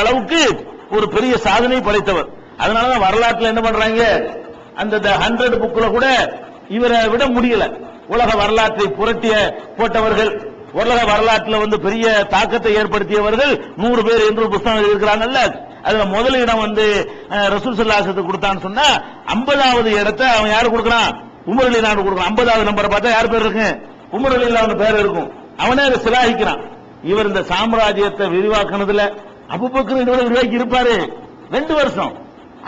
அளவுக்கு ஒரு பெரிய சாதனை படைத்தவர். அதனாலதான் வரலாற்றுல என்ன பண்றாங்க? அந்த ஹண்ட்ரட் புக்ல கூட இவரை விட முடியல. உலக வரலாற்றை புரட்டிய போட்டவர்கள் உலக வரலாற்றுல வந்து பெரிய தாக்கத்தை ஏற்படுத்தியவர்கள் நூறு பேர் என்று புஸ்தகம் புத்தகம் எழுதியிருக்கிறாங்கல்ல அதுல முதல் இடம் வந்து ரசூல் சல்லாசத்துக்கு கொடுத்தான்னு சொன்னா ஐம்பதாவது இடத்தை அவன் யாரு கொடுக்கறான்? உமர் அலி நாடு கொடுக்கறான். ஐம்பதாவது நம்பரை பார்த்தா யார் பேர் இருக்கு? உமர் அலி அவன் பேர் இருக்கும். அவனே அதை சிலாகிக்கிறான். இவர் இந்த சாம்ராஜ்யத்தை விரிவாக்குனதுல அபுபக்கர் இருபது ரூபாய்க்கு இருப்பாரு. ரெண்டு வருஷம்.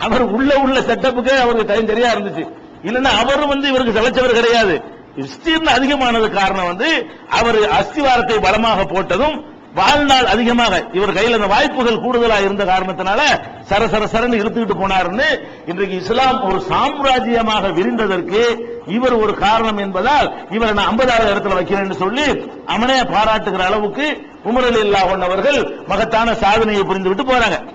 அவர் உள்ள உள்ள செட்டப்புக்கு அவருக்கு டைம் சரியா இருந்துச்சு. இல்லன்னா அவரும் வந்து இவருக்கு சளைச்சவர் கிடையாது. விஸ்தீர்ணம் அதிகமானது காரணம் வந்து அவர் அஸ்திவாரத்தை பலமாக போட்டதும் வாழ்நாள் அதிகமாக இவர் கையில் அந்த வாய்ப்புகள் கூடுதலா இருந்த காரணத்தினால சர சர சரன்னு இழுத்துக்கிட்டு போனாருன்னு இன்றைக்கு இஸ்லாம் ஒரு சாம்ராஜ்யமாக விரிந்ததற்கு இவர் ஒரு காரணம் என்பதால் இவரை நான் ஐம்பதாவது இடத்துல வைக்கிறேன்னு சொல்லி அவனே பாராட்டுகிற அளவுக்கு உமரல் அலி அவர்கள் மகத்தான சாதனையை புரிந்து விட்டு போறாங்க.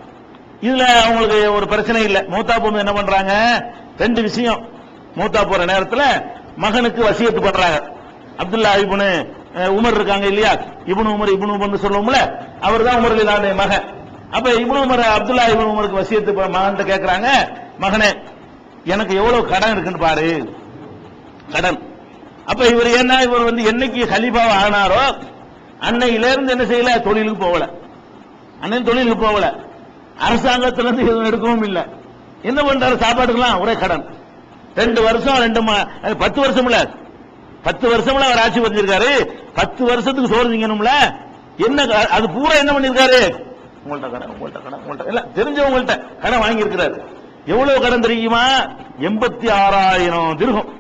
இதுல அவங்களுக்கு ஒரு பிரச்சனை இல்லை. மூத்தா போது என்ன பண்றாங்க? ரெண்டு விஷயம். மூத்தா போற நேரத்தில் மகனுக்கு வசியத்து பண்றாங்க. அப்துல்லா இபுனு உமர் இருக்காங்க இல்லையா? இபுனு உமர் இபுனு உமர்னு சொல்லுவோம்ல? அவர் தான் உமர் இல்லாத மகன். அப்ப இபுனு உமர் அப்துல்லா இப்னு உமருக்கு வசியத்து ப- மகன்கிட்ட மகனே எனக்கு எவ்வளவு கடன் இருக்குன்னு பாரு. கடன். அப்ப இவர் என்ன இவர் வந்து என்னைக்கு கலீஃபாவா ஆனாரோ அன்னையிலேருந்து என்ன செய்யல? தொழிலுக்கு போகல. அண்ணன் தொழிலுக்கு போகல. அரசாங்கத்திலிருந்து எதுவும் எடுக்கவும் இல்லை. என்ன பண்றாரு? சாப்பாட்டுக்கெல்லாம் ஒரே கடன். ரெண்டு வருஷம் ரெண்டு மா- பத்து வருஷம் இல்ல. பத்து வருஷம்ல அவர் ஆட்சி பண்ணிருக்காரு பத்து வருஷத்துக்கு சோறு திங்கணும்ல. என்ன அது பூரா என்ன பண்ணிருக்காரு? உங்கள்ட்ட கடன் உங்கள்ட்ட கடன் உங்கள்ட்ட இல்ல தெரிஞ்சவங்கள்ட்ட கடன் வாங்கி இருக்கிறாரு எவ்வளவு கடன் தெரியுமா? எண்பத்தி ஆறாயிரம் திருகம்.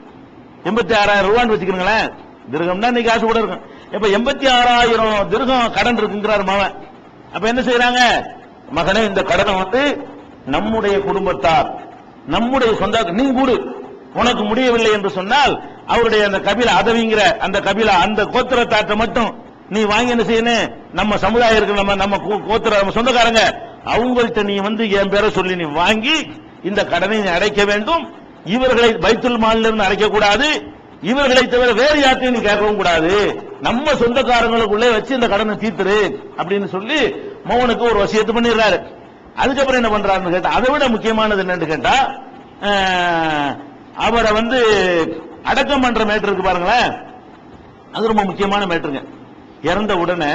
எண்பத்தி ஆறாயிரம் ரூபான்னு வச்சுக்கிறீங்களேன் திருகம்னா இன்னைக்கு காசு கூட இருக்கும். இப்ப எண்பத்தி ஆறாயிரம் திருகம் கடன் இருக்குங்கிறார் மகன். அப்ப என்ன செய்யறாங்க மகனே இந்த கடனை வந்து நம்முடைய குடும்பத்தார் நம்முடைய சொந்த நீ கூடு. உனக்கு முடியவில்லை என்று சொன்னால் அவருடைய அந்த கபிலா அதவிங்கிற அந்த கபிலா அந்த கோத்திரத்தாற்றை மட்டும் நீ வாங்கி என்ன செய்யணும்? நம்ம சமுதாயம் இருக்கு நம்ம நம்ம கோத்திர நம்ம சொந்தக்காரங்க அவங்கள்ட்ட நீ வந்து என் பேரை சொல்லி நீ வாங்கி இந்த கடனை நீ அடைக்க வேண்டும். இவர்களை பைத்துல் மாலில் இருந்து இவர்களை தவிர வேறு யார்ட்டையும் நீ கேட்கவும் கூடாது. நம்ம சொந்தக்காரங்களுக்குள்ளே வச்சு இந்த கடனை தீர்த்துரு அப்படின்னு சொல்லி மோகனுக்கு ஒரு வசியத்து பண்ணிடுறாரு. அதுக்கப்புறம் என்ன பண்றாருன்னு கேட்டா அதை விட முக்கியமானது என்னன்னு கேட்டா அவரை வந்து அடக்கம் பண்ற மேட்டர் இருக்கு பாருங்களேன். அது ரொம்ப முக்கியமான மேட்டருங்க. இறந்த உடனே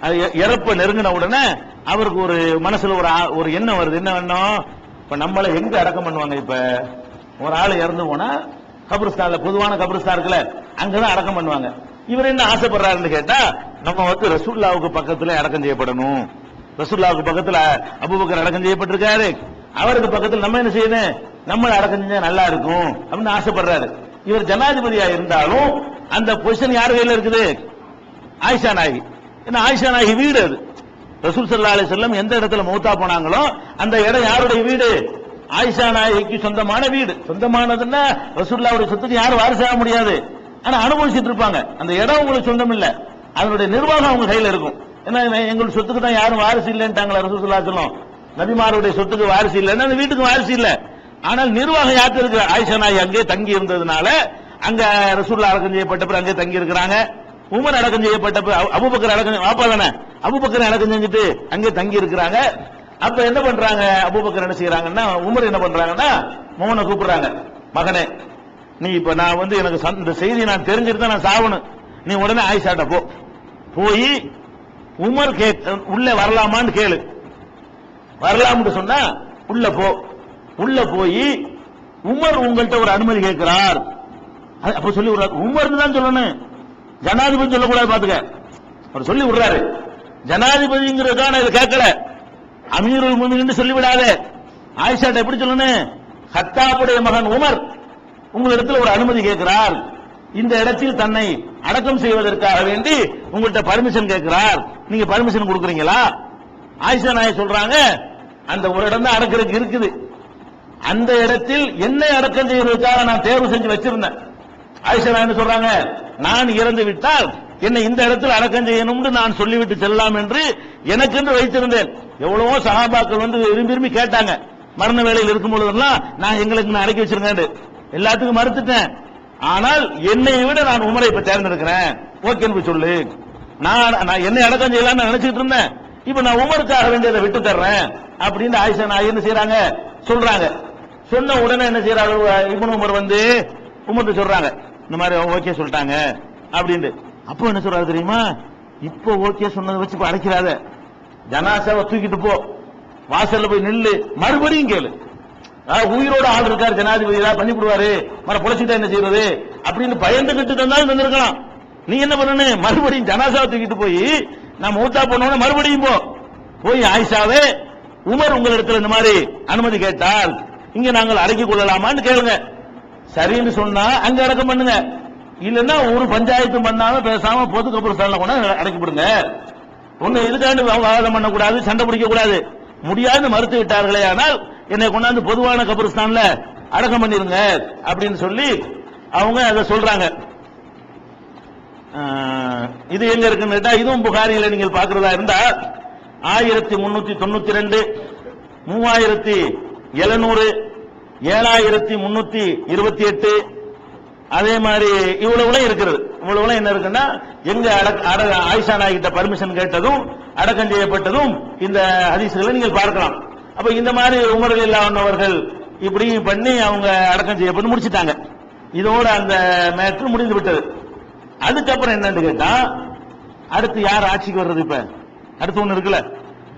அது இறப்ப நெருங்கின உடனே அவருக்கு ஒரு மனசுல ஒரு ஆ- ஒரு எண்ணம் வருது. என்ன எண்ணம்? இப்ப நம்மளை எங்க அடக்கம் பண்ணுவாங்க இப்ப? ஒரு ஆள் இறந்து போனா கபிரிஸ்தான்ல பொதுவான கபிரஸ்தான் இருக்குல்ல அங்கதான் அடக்கம் பண்ணுவாங்க. இவர் என்ன ஆசைப்படுறாருன்னு கேட்டா நம்ம வந்து ரசூல்லாவுக்கு பக்கத்துல அடக்கம் செய்யப்படணும். ரசூல்லாவுக்கு பக்கத்துல அபூபக்கர் அடக்கம் செய்யப்பட்டிருக்காரு. அவருக்கு பக்கத்தில் நம்ம என்ன செய்யணும்? நம்ம அடக்கம் செஞ்சா நல்லா இருக்கும் அப்படின்னு ஆசைப்படுறாரு. இவர் ஜனாதிபதியா இருந்தாலும் அந்த பொசிஷன் யார் கையில இருக்குது? ஆயிஷா நாயகி. ஏன்னா ஆயிஷா நாயகி வீடு அது. ரசூல் சல்லா அலி செல்லம் எந்த இடத்துல மௌத்தா போனாங்களோ அந்த இடம் யாருடைய வீடு? ஆயிஷா நாயகிக்கு சொந்தமான வீடு. சொந்தமானதுன்னா ரசூல்லாவுடைய சொத்துக்கு யாரும் வாரிசாக முடியாது. ஆனா அனுபவிச்சுட்டு இருப்பாங்க அந்த இடம் உங்களுக்கு சொந்தம் இல்ல அதனுடைய நிர்வாகம் அவங்க கையில இருக்கும். ஏன்னா எங்களுக்கு சொத்துக்கு தான் யாரும் வாரிசு இல்லைன்ட்டாங்களா ரசூல் சொல்லும் நபிமாருடைய சொத்துக்கு வாரிசு இல்லைன்னா அந்த வீட்டுக்கு வாரிசு இல்ல. ஆனால் நிர்வாகம் யாருக்கு இருக்கு? ஆயிஷா நாயகி அங்கே தங்கி இருந்ததுனால அங்க ரசூல்லா அடக்கம் செய்யப்பட்ட பிறகு அங்கே தங்கி இருக்கிறாங்க. உமர் அடக்கம் செய்யப்பட்ட அபுபக்கர் அபு- அடக்கம் வாப்பா தானே? அபுபக்கர் அடக்கம் செஞ்சுட்டு அங்கே தங்கி இருக்கிறாங்க. அப்ப என்ன பண்றாங்க? அபூபக்கர் என்ன செய்யறாங்கன்னா உமர் என்ன பண்றாங்கன்னா மோகனை கூப்பிடுறாங்க. மகனே நீ இப்ப நான் வந்து எனக்கு இந்த செய்தி நான் தெரிஞ்சுட்டு தான் நான் சாவணும் நீ உடனே ஆயிஷாட்ட போ. போய் உமர் கே உள்ள வரலாமான்னு கேளு. வரலாம்னு சொன்னா உள்ள போ. உள்ள போய் உமர் உங்கள்கிட்ட ஒரு அனுமதி கேட்கிறார். அப்ப சொல்லி விடுறாரு. உமர்னு தான் சொல்லணும். ஜனாதிபதி சொல்லக்கூடாது பாத்துக்க. அவர் சொல்லி விடுறாரு. ஜனாதிபதிங்கிறதுக்கான இது கேட்கல. அமீருல் முமினின்னு சொல்லி விடாதே ஆயிஷாட்ட எப்படி சொல்லணும் ஹத்தாப்புடைய மகன் உமர் உங்களிடத்தில் ஒரு அனுமதி கேட்கிறார். இந்த இடத்தில் தன்னை அடக்கம் செய்வதற்காக வேண்டி உங்கள்கிட்ட பர்மிஷன் கேட்கிறார். நீங்க பர்மிஷன் கொடுக்குறீங்களா? ஆயிஷா நாய சொல்றாங்க அந்த ஒரு இடம் தான் அடக்கிறதுக்கு இருக்குது. அந்த இடத்தில் என்னை அடக்கம் செய்வதற்காக நான் தேர்வு செஞ்சு வச்சிருந்தேன். ஆயிஷா நாயகி என்ன சொல்றாங்க நான் இறந்து விட்டால் என்னை இந்த இடத்தில் அடக்கம் செய்யணும்னு நான் சொல்லிவிட்டு செல்லலாம் என்று எனக்கென்று வைத்திருந்தேன். எவ்வளவோ சகாபாக்கள் வந்து விரும்பி விரும்பி கேட்டாங்க. மரண வேலையில் இருக்கும் பொழுதெல்லாம் நான் எங்களுக்கு நான் அடக்கி வச்சிருக்கேன் எல்லாத்துக்கும் மறுத்துட்டேன். ஆனால் என்னை விட நான் உமரை இப்ப தேர்ந்தெடுக்கிறேன். ஓகேன்னு சொல்லு. நான் நான் என்னை அடக்கம் செய்யலாம்னு நினைச்சிட்டு இருந்தேன். இப்ப நான் உமருக்காக வேண்டியதை விட்டு தர்றேன். அப்படின்னு ஆயிஷா நான் என்ன செய்யறாங்க சொல்றாங்க. சொன்ன உடனே என்ன செய்யறாங்க இப்னு உமர் வந்து உமர்ட்ட சொல்றாங்க. இந்த மாதிரி ஓகே சொல்லிட்டாங்க. அப்படின்ட்டு. அப்போ என்ன சொல்றாரு தெரியுமா? இப்போ ஓகே சொன்னதை வச்சு இப்போ அடைக்கிறாத. ஜனாசாவை தூக்கிட்டு போ. வாசல்ல போய் நில்லு. மறுபடியும் கேளு. உயிரோட ஆள் இருக்காரு ஜனாதிபதி. ஏதாவது பண்ணி விடுவாரு மர புழைச்சிட்டா என்ன செய்யறது அப்படின்னு பயந்துகிட்டு தந்தாலும் தந்திருக்கலாம் நீ என்ன பண்ணணும் மறுபடியும் ஜனாசாவை தூக்கிட்டு போய் நான் மூத்தா போனோட மறுபடியும் போ. போய் ஆயிஷாவே உமர் உங்களிடத்துல இந்த மாதிரி அனுமதி கேட்டால் இங்க நாங்கள் அடக்கிக் கொள்ளலாமான்னு கேளுங்க. சரின்னு சொன்னா அங்க அடக்கம் பண்ணுங்க. இல்லைன்னா ஒரு பஞ்சாயத்து பண்ணாம பேசாம பொது கபுரஸ்தான்ல கொண்டு அடைக்கப்படுங்க விடுங்க. ஒண்ணு இதுக்காண்டு வாதம் பண்ணக்கூடாது சண்டை பிடிக்க கூடாது. முடியாது மறுத்து விட்டார்களே ஆனால் என்னை கொண்டாந்து பொதுவான கபரிஸ்தான்ல அடக்கம் பண்ணிருங்க அப்படின்னு சொல்லி அவங்க அதை சொல்றாங்க. இது எங்க இருக்குன்னு கேட்டா இதுவும் புகாரியில நீங்கள் பாக்குறதா இருந்தா ஆயிரத்தி முன்னூத்தி தொண்ணூத்தி ரெண்டு மூவாயிரத்தி எழுநூறு ஏழாயிரத்தி முன்னூத்தி இருபத்தி எட்டு அதே மாதிரி இவ்வளவுலாம் இருக்கிறது இவ்வளவுலாம் என்ன இருக்குன்னா எங்க அட- ஆயிஷா நாய்கிட்ட பர்மிஷன் கேட்டதும் அடக்கம் செய்யப்பட்டதும் இந்த ஹதீசுகளை நீங்கள் பார்க்கலாம். அப்ப இந்த மாதிரி உமர்கள் இல்லாதவர்கள் இப்படி பண்ணி அவங்க அடக்கம் செய்யப்பட்டு முடிச்சிட்டாங்க. இதோட அந்த மேட்ரு முடிந்து விட்டது. அதுக்கப்புறம் என்னன்னு கேட்டா அடுத்து யார் ஆட்சிக்கு வர்றது இப்ப? அடுத்து ஒண்ணு இருக்குல்ல?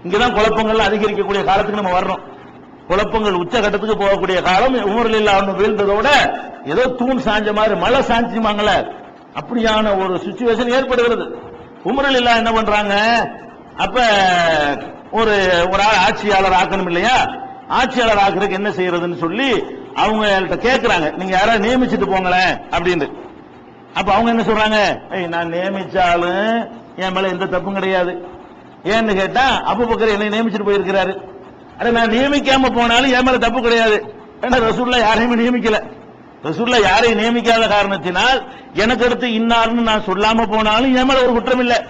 இங்கதான் குழப்பங்கள் அதிகரிக்கக்கூடிய காலத்துக்கு நம்ம வர்றோம். குழப்பங்கள் உச்சகட்டத்துக்கு போகக்கூடிய காலம் உமரில் இல்லாமல் வீழ்ந்ததோட ஏதோ தூண் சாஞ்ச மாதிரி மழை சாஞ்சிமாங்கள அப்படியான ஒரு சுச்சுவேஷன் ஏற்படுகிறது. உமரில் இல்லா என்ன பண்றாங்க? அப்ப ஒரு ஒரு ஆள் ஆட்சியாளர் ஆக்கணும் இல்லையா? ஆட்சியாளர் ஆக்குறதுக்கு என்ன செய்யறதுன்னு சொல்லி அவங்கள்ட்ட கேக்குறாங்க. நீங்க யாராவது நியமிச்சுட்டு போங்களேன் அப்படின்னு அப்ப அவங்க என்ன சொல்றாங்க? "ஏய், நான் நியமிச்சாலும் என் மேல எந்த தப்பும் கிடையாது. ஏன்னு கேட்டா அபுபக்கர் என்னை நியமிச்சுட்டு போயிருக்கிறாரு. அட நான் நியமிக்காம போனாலும் என் மேல தப்பு கிடையாது. ஏன்னா ரசூல்லா யாரையுமே நியமிக்கல. ரசூல்லா யாரையும் நியமிக்காத காரணத்தினால் எனக்கு அடுத்து இன்னார்னு நான் சொல்லாம போனாலும் என் மேல ஒரு குற்றம் இல்ல.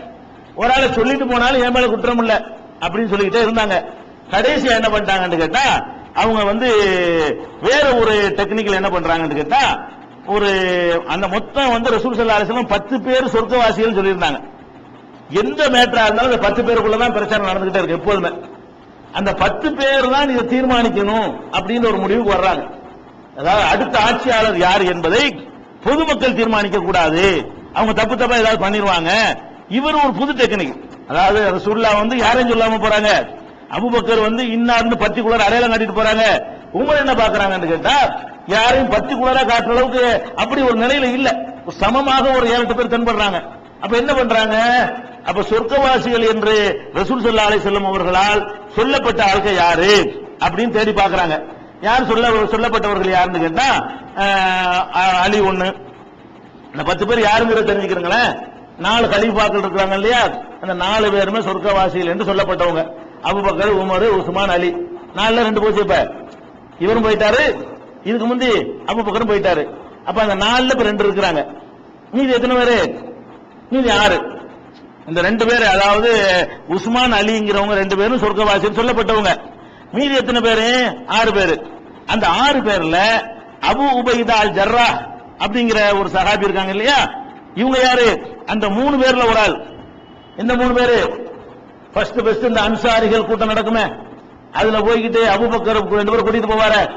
ஒரு ஆளை சொல்லிட்டு போனாலும் என் மேல குற்றம் இல்ல. அப்படின்னு சொல்லிக்கிட்டே இருந்தாங்க. கடைசியா என்ன பண்ணிட்டாங்கன்னு கேட்டா அவங்க வந்து வேற ஒரு டெக்னிக்கல் என்ன பண்றாங்கன்னு கேட்டா ஒரு அந்த மொத்தம் வந்து ரசூல் சல்லா அலிஸ்லாம் பத்து பேர் சொர்க்கவாசிகள் சொல்லியிருந்தாங்க. எந்த மேட்டரா இருந்தாலும் அந்த பத்து பேருக்குள்ளதான் பிரச்சனை நடந்துகிட்டே இருக்கு எப்போதுமே. அந்த பத்து பேர் தான் இதை தீர்மானிக்கணும் அப்படின்னு ஒரு முடிவுக்கு வர்றாங்க. அதாவது அடுத்த ஆட்சியாளர் யார் என்பதை பொதுமக்கள் தீர்மானிக்க கூடாது. அவங்க தப்பு தப்பா ஏதாவது பண்ணிடுவாங்க இவர் ஒரு புது டெக்னிக் அதாவது ரசூல்லா வந்து யாரையும் சொல்லாம போறாங்க. அபுபக்கர் வந்து இன்னார்னு பர்டிகுலர் அடையாளம் காட்டிட்டு போறாங்க. உங்களை என்ன பாக்குறாங்கன்னு கேட்டா யாரையும் பர்டிகுலரா காட்டுற அளவுக்கு அப்படி ஒரு நிலையில இல்ல. சமமாக ஒரு ஏழு பேர் தென்படுறாங்க. அப்ப என்ன பண்றாங்க? அப்ப சொர்க்கவாசிகள் என்று ரசூல் சல்லா அலை செல்லும் அவர்களால் சொல்லப்பட்ட ஆட்கள் யாரு? அப்படின்னு தேடி பாக்குறாங்க யார் சொல்ல சொல்லப்பட்டவர்கள் யாருன்னு கேட்டா அலி ஒண்ணு. இந்த பத்து பேர் யாருங்கிறத தெரிஞ்சுக்கிறீங்களேன்? நாலு கலீஃபாக்கள் இருக்கிறாங்க இல்லையா? அந்த நாலு பேருமே சொர்க்கவாசிகள் என்று சொல்லப்பட்டவங்க. அபுபக்கர் உமர் உஸ்மான் அலி. நாலுல ரெண்டு போச்சு இப்ப. இவரும் போயிட்டாரு. இதுக்கு முந்தி அபுபக்கரும் போயிட்டாரு. அப்ப அந்த நாலுல இப்ப ரெண்டு இருக்கிறாங்க. மீதி எத்தனை பேரு? மீதி ஆறு. இந்த ரெண்டு பேர் அதாவது உஸ்மான் அலிங்கிறவங்க ரெண்டு பேரும் சொர்க்கவாசின்னு சொல்லப்பட்டவங்க. மீதி எத்தனை பேரு? ஆறு பேரு. அந்த ஆறு பேர்ல அபு உபைதா அல் ஜர்ரா அப்படிங்கிற ஒரு சகாபி இருக்காங்க இல்லையா? இவங்க யாரு? அந்த மூணு பேர்ல ஒரு ஆள். இந்த மூணு பேரு? ஃபர்ஸ்ட் பெஸ்ட் இந்த அன்சாரிகள் கூட்டம் நடக்குமே. அதுல போய்கிட்டு அபுபக்கர் ரெண்டு பேரும் கூட்டிட்டு போவார.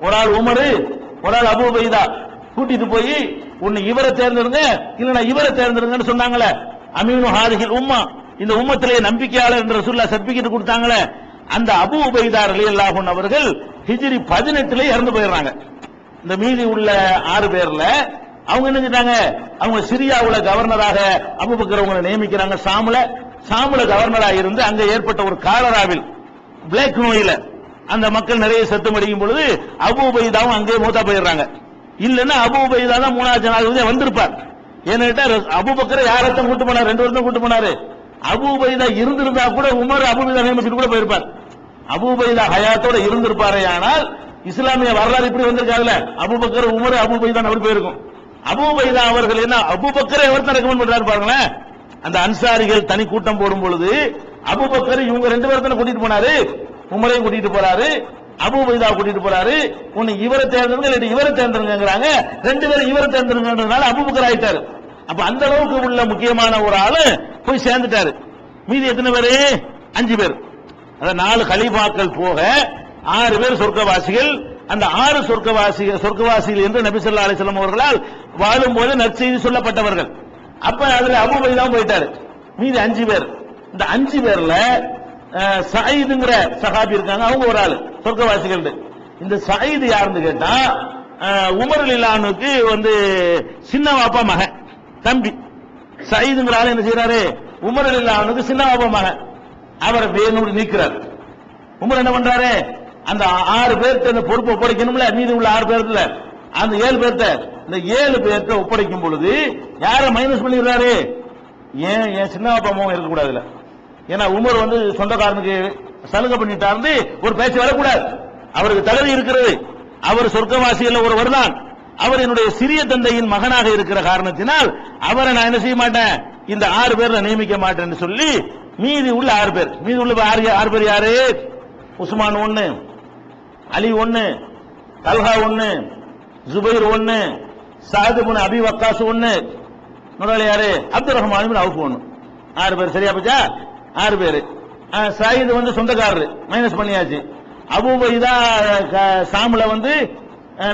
ஒரு ஆள் உமரு ஒரு ஆள் அபு உபைதா. கூட்டிட்டு போய் உன்னை இவரை தேர்ந்தெடுங்க இல்லைன்னா இவரை தேர்ந்தெடுங்கன்னு சொன்னாங்களே. அமீனு ஹாதிகில் உம்மா. இந்த உம்மத்திலே நம்பிக்கையாளர் என்ற சொல்ல சர்டிபிகேட் கொடுத்தாங்களே அந்த அபு உபைதார் அலி அல்லாஹன் அவர்கள் ஹிஜிரி பதினெட்டுல இறந்து போயிடுறாங்க. இந்த மீதி உள்ள ஆறு பேர்ல அவங்க என்ன செஞ்சாங்க அவங்க சிரியாவுல கவர்னராக அபுபக்கர் நியமிக்கிறாங்க. சாமுல சாமுல கவர்னராக இருந்து அங்க ஏற்பட்ட ஒரு காலராவில் பிளாக் நோயில அந்த மக்கள் நிறைய செத்து மடிக்கும் பொழுது அபு உபைதாவும் அங்கே மூத்தா போயிடுறாங்க. இல்லைன்னா அபு உபைதா தான் மூணாவது ஜனாதிபதி வந்திருப்பார். ஏன்னு கேட்டா அபுபக்கரை யாரத்தான் கூட்டு போனார்? ரெண்டு வருஷம் கூட்டு போனாரு. அபுபைதா இருந்திருந்தா கூட உமர் அபுபைதா நியமிச்சுட்டு கூட போயிருப்பார். அபுபைதா ஹயாத்தோட இருந்திருப்பாரே ஆனால் இஸ்லாமிய வரலாறு இப்படி வந்திருக்காதுல அபுபக்கர் உமர் அபுபைதான் அவர் போயிருக்கும். அபுபைதா அவர்கள் என்ன அபுபக்கரை எவர் தான் ரெக்கமெண்ட் பண்றாரு பாருங்களேன். அந்த அன்சாரிகள் தனி கூட்டம் போடும் பொழுது அபுபக்கர் இவங்க ரெண்டு பேரும் கூட்டிட்டு போனாரு? உமரையும் கூட்டிட்டு போறாரு. அபு உபைதா கூட்டிட்டு போறாரு. உன்னை இவரை தேர்ந்தெடுங்க இல்லாட்டி இவரை தேர்ந்தெடுங்கிறாங்க ரெண்டு பேரும் இவரை தேர்ந்தெடுங்கன்றதுனால அபுபக்கர் ஆயிட்டாரு. அப்ப அந்த அளவுக்கு உள்ள முக்கியமான ஒரு ஆளு போய் சேர்ந்துட்டாரு. மீதி எத்தனை பேரு? அஞ்சு பேர். அந்த நாலு கலிபாக்கள் போக ஆறு பேர் சொர்க்கவாசிகள். அந்த ஆறு சொர்க்கவாசிகள் சொர்க்கவாசிகள் என்று நபிசல்லா ஸல்லல்லாஹு அவர்களால் வாழும்போது நற்செய்தி சொல்லப்பட்டவர்கள். அப்ப அதுல அபுபை தான் போயிட்டாரு. மீதி அஞ்சு பேர். இந்த அஞ்சு பேர்ல சயீதுங்கிற சஹாபி இருக்காங்க. அவங்க ஒரு ஆளு. சொர்க்கவாசிகள் இந்த சயீது யாருன்னு கேட்டா உமர் இல்லானுக்கு வந்து சின்ன வாப்பா மகன் தம்பி. சயீதுங்கிற ஆள் என்ன செய்யறாரு உமர் இல்லானுக்கு சின்ன வாப்பா மகன். அவரை வேணும்னு நீக்கிறார். உமர் என்ன பண்றாரு? அந்த ஆறு பேர்த்த அந்த பொறுப்பை ஒப்படைக்கணும்ல? மீதி உள்ள ஆறு பேர்த்துல அந்த ஏழு பேர்த்த இந்த ஏழு பேர்த்த ஒப்படைக்கும் பொழுது யார மைனஸ் பண்ணிடுறாரு? ஏன் என் சின்ன அப்பா அம்மாவும் இருக்கக்கூடாதுல ஏன்னா உமர் வந்து சொந்தக்காரனுக்கு சலுகை பண்ணிட்டாரு ஒரு பேச்சு வரக்கூடாது. அவருக்கு தகுதி இருக்கிறது. அவர் சொர்க்கவாசியில் ஒருவர் தான். அவர் என்னுடைய சிறிய தந்தையின் மகனாக இருக்கிற காரணத்தினால் அவரை நான் என்ன செய்ய மாட்டேன்? இந்த ஆறு பேர்ல நியமிக்க மாட்டேன்னு சொல்லி மீதி உள்ள ஆறு பேர். மீதி உள்ள ஆறு ஆறு பேர் யாரு? உஸ்மான் ஒன்னு அலி ஒன்னு தல்ஹா ஒன்னு ஜுபைர் ஒண்ணு சாதுபுன் அபி வக்காஸ் ஒன்னு முதலாளி யாரு? அப்துல் ரஹ்மான் பின் அவுஃப் ஒண்ணு. ஆறு பேர். சரியா போச்சா? ஆறு பேர். சாயிது வந்து சொந்தக்காரரு. மைனஸ் பண்ணியாச்சு. அபூபைதா சாமுல வந்து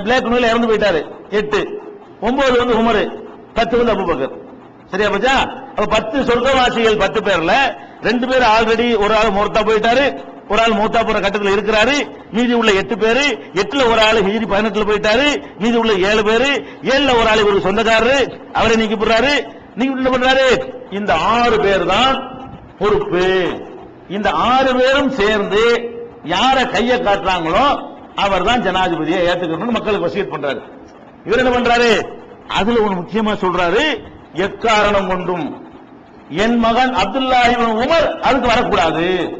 பிளாக் நோயில் இறந்து போயிட்டாரு. எட்டு. ஒன்பது வந்து உமரு. பத்து வந்து அபுபக்கர். சரியா பச்சா? அப்ப பத்து சொர்க்கவாசிகள் பத்து பேர்ல ரெண்டு பேர் ஆல்ரெடி ஒரு ஆள் மூர்த்தா போயிட்டாரு ஒரு ஆள் மூத்தா போற கட்டத்தில் இருக்கிறாரு. மீதி உள்ள எட்டு பேரு எட்டுல ஒரு ஆள் ஹிஜிரி பதினெட்டுல போயிட்டாரு மீதி உள்ள ஏழு பேரு ஏழுல ஒரு ஆள் இவருக்கு சொந்தக்காரரு அவரை நீக்கி போடுறாரு நீங்க என்ன பண்றாரு இந்த ஆறு பேர் தான் பொறுப்பு. இந்த ஆறு பேரும் சேர்ந்து யார கைய காட்டுறாங்களோ அவர் தான் ஜனாதிபதியை ஏத்துக்கணும்னு மக்களுக்கு வசீட் பண்றாரு. இவர் என்ன பண்றாரு? அதுல ஒண்ணு முக்கியமா சொல்றாரு எக்காரணம் கொண்டும்? என் மகன் அப்துல்லா உமர் அதுக்கு வரக்கூடாது.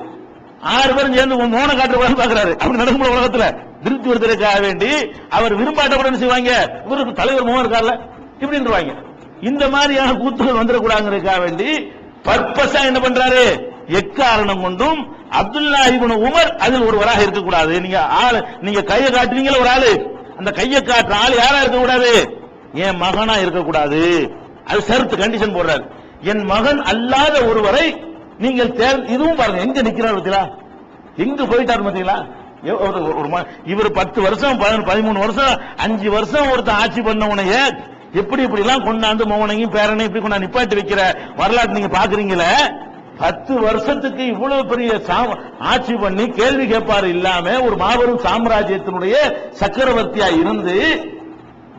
ஆறு பேரும் சேர்ந்து மோன காட்டுறவங்க பாக்குறாரு. அப்படி நடக்கும் உலகத்துல. திருப்தி ஒருத்தருக்காக வேண்டி அவர் விரும்பாட்ட கூட செய்வாங்க? இவருக்கு தலைவர் மோகன் இருக்கார்ல இப்படின்றவாங்க. இந்த மாதிரியான கூத்துகள் வந்துடக்கூடாதுங்கிறதுக்காக வேண்டி பர்பஸா என்ன பண்றாரு? எக்காரணம் கொண்டும் அப்துல்லா இப்னு உமர் அதில் ஒருவராக இருக்கக்கூடாது. நீங்க ஆள் நீங்க கையை காட்டுறீங்களா ஒரு ஆளு. அந்த கையை காட்டுற ஆள் யாரா இருக்கக்கூடாது? என் மகனா இருக்கக்கூடாது. அது சருத்து கண்டிஷன் போடுறாரு. என் மகன் அல்லாத ஒருவரை நீங்கள் தேர் இதுவும் பாருங்க எங்க நிக்கிறார் பார்த்தீங்களா எங்க போயிட்டார் பார்த்தீங்களா ஒரு- ஒரு இவர் பத்து வருஷம் பதிமூணு வருஷம் அஞ்சு வருஷம் ஒருத்தன் ஆட்சி பண்ண பண்ணவனைய எப்படி இப்படி எல்லாம் கொண்டாந்து மோகனையும் பேரனையும் இப்படி கொண்டாந்து நிப்பாட்டி வைக்கிற வரலாற்று நீங்க பாக்குறீங்களே? பத்து வருஷத்துக்கு இவ்வளவு பெரிய ஆட்சி பண்ணி கேள்வி கேட்பாரு இல்லாம ஒரு மாபெரும் சாம்ராஜ்யத்தினுடைய சக்கரவர்த்தியா இருந்து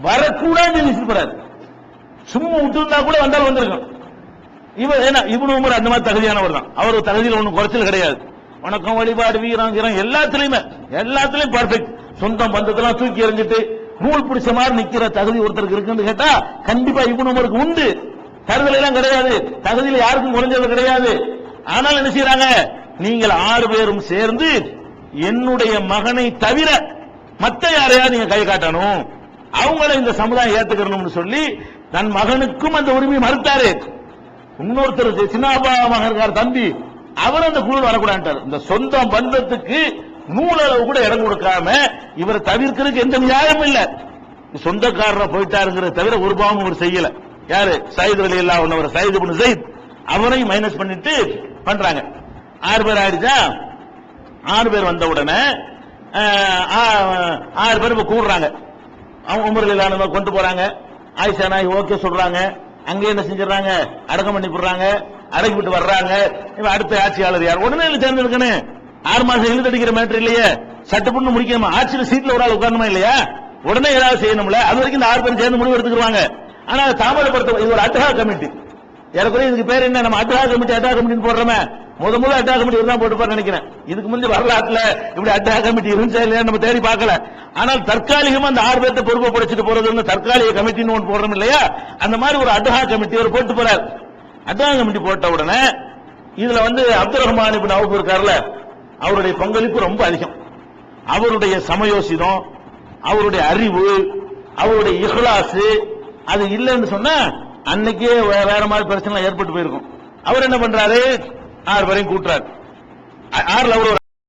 வரக்கூடாதுன்னு நினைச்சுக்கிறாரு. சும்மா விட்டுருந்தா கூட வந்தால் வந்திருக்கும். இவர் ஏன்னா இவனு உமர் அந்த மாதிரி தகுதியானவர் தான். அவர் தகுதியில் ஒன்றும் குறைச்சல் கிடையாது. வணக்கம் வழிபாடு வீரம் எல்லாத்துலயுமே எல்லாத்துலயும் பர்ஃபெக்ட் சொந்தம் பந்தத்தெல்லாம் தூக்கி எறிஞ்சிட்டு நூல் பிடிச்ச மாதிரி நிக்கிற தகுதி ஒருத்தருக்கு இருக்குன்னு கேட்டா கண்டிப்பா இவனு உமருக்கு உண்டு. தருதல் எல்லாம் கிடையாது. தகுதியில் யாருக்கும் குறைஞ்சது கிடையாது. ஆனால் என்ன செய்யறாங்க? நீங்கள் ஆறு பேரும் சேர்ந்து என்னுடைய மகனை தவிர மத்த யாரையாவது நீங்க கை காட்டணும். அவங்கள இந்த சமுதாயம் ஏத்துக்கணும்னு சொல்லி தன் மகனுக்கும் அந்த உரிமையை மறுத்தாரு. இன்னொருத்தர் சின்னாபா மகன் தம்பி. அவர் அந்த குழு வரக்கூடாது இந்த சொந்த பந்தத்துக்கு நூலளவு கூட இடம் கொடுக்காம இவரை தவிர்க்கிறதுக்கு எந்த நியாயமும் இல்ல. சொந்தக்காரரை போயிட்டாருங்கிறத தவிர ஒரு பாவம் அவர் செய்யல. யாரு? சயித் அலி இல்லா ஒன்னவர் சயித் இப்னு சயித் அவரையும் மைனஸ் பண்ணிட்டு பண்றாங்க. ஆறு பேர் ஆயிடுச்சா? ஆறு பேர் வந்த உடனே ஆறு பேர் இப்ப கூடுறாங்க. அவங்க உமர்ல கொண்டு போறாங்க. ஆயிஷா நாய் ஓகே சொல்றாங்க. அங்கே என்ன செஞ்சிடறாங்க? அடக்கம் பண்ணி போடுறாங்க அடக்கி விட்டு வர்றாங்க. இவன் அடுத்த ஆட்சியாளர் யார்? உடனே இல்ல தேர்ந்தெடுக்கணும்? ஆறு மாசம் இழுத்தடிக்கிற மேட்டர் இல்லையே? சட்டப்புண்ணு பண்ணு முடிக்கணுமா? ஆட்சியில சீட்ல ஒரு ஆள் உட்காரணுமா இல்லையா? உடனே ஏதாவது செய்யணும்ல? அது வரைக்கும் இந்த ஆறு பேரும் சேர்ந்து முடிவு எடுத்துக்குவாங்க. ஆனா தாமதப்படுத்த இது ஒரு அட்டகா கமிட்டி ஏறக்குறைய இதுக்கு பேர் என்ன? நம்ம அட்டகா கமிட்டி அட்டகா கமிட்டின்னு போடுறோமே. முத முத அட்டகா கமிட்டி தான் போட்டுப்பாரு நினைக்கிறேன். இதுக்கு முந்தைய வரலாற்றுல இப்படி அட்டகா கமிட்டி இருந்துச்சா இல்லையா நம்ம தேடி பார்க்கல. ஆனால் தற்காலிகமா அந்த ஆறு பேர்த்த பொறுப்பை படைச்சிட்டு போறது தற்காலிக கமிட்டின்னு ஒன்று போடுறோம் இல்லையா? அந்த மாதிரி ஒரு அட்டகா கமிட்டி ஒரு போட்டு போறார். அட்டகா கமிட்டி போட்ட உடனே இதுல வந்து அப்துல் ரஹ்மான் இப்ப நவப்பு இருக்கார்ல. அவருடைய பங்களிப்பு ரொம்ப அதிகம். அவருடைய சமயோசிதம் அவருடைய அறிவு அவருடைய இஹ்லாசு அது இல்லைன்னு சொன்னா அன்னைக்கே வேற மாதிரி பிரச்சனை ஏற்பட்டு போயிருக்கும். அவர் என்ன பண்றாரு? ஆறு வரையும் கூட்டுறாரு. ஆறுல அவர்